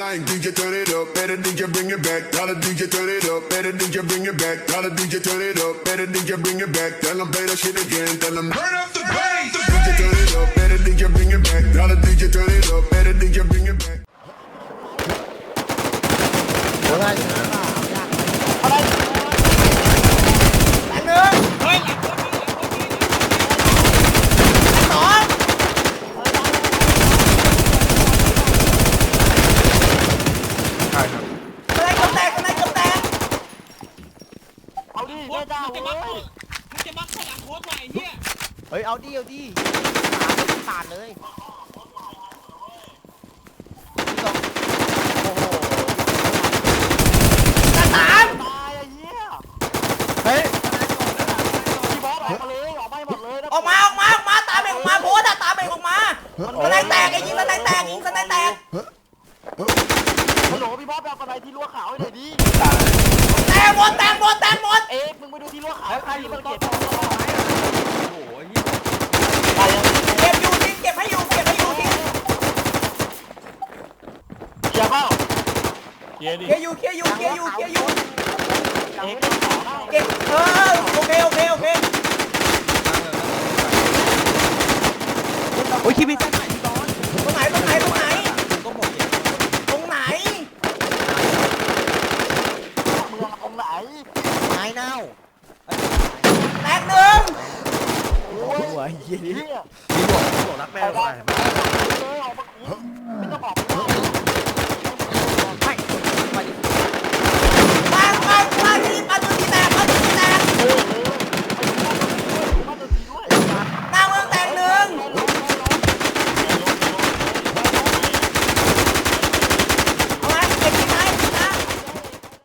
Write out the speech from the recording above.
line, DJ turn it up, better DJ bring it back. Tell the DJ turn it up, better DJ bring it back. Tell the DJ turn it up, better DJ bring it back. Tell them play that shit again, tell them turn up the bass. DJ turn it up, better DJ bring it back. Tell the DJ turn it up, better DJ bring it back. โอ้ โค้แม่ดเจ้ามันจะบักเว้ยมันจะบักข้างหลังโค้ดไว้เฮียเฮ้ยเอาดิเอาดิปาดเลยสองโอ้โหกระสามตายไอ้เหี้ยเฮ้ยพี่บอสออกมาเลยออกมาให้หมดเลยนะออกมาออกมาออกมาตามเองออกมาโพสต์อะตามเองออกมาสไนแตกไอ้ยิงสไนแตกยิงสไนแตกฮัลโหลพี่บอสไปเอากระไดที่รั้วขาวให้หน่อยดิแตกหมดแตกหมดแตกหมดเอ๊ะมึงไปดูที่รั้วขาวใครที่มันเก็บ เก็บอยู่ทิ้งเก็บให้อยู่เก็บให้อยู่ทิ้ง เขียร์เปล่า เคลียร์อยู่เคลียร์อยู่เคลียร์อยู่เคลียร์อยู่เอ๊ะไม่ได้ต่อได้เก็บเออโอเคโอเคโอเคโอ้ยคิดไม่ได้ไหนพี่บอลตรงไหนตรงไหนตรงไหนผมก็หมดเนี่ยตรงไหนเมืองตรงไหนไม้เน่าแตกหนึ่งโอ้ยหัวเหี้ยนี่เหี้ยมีหมวกมีหมวกรักแม่เอาด้ได้วยเลยออกมาไม่ต้องออกไป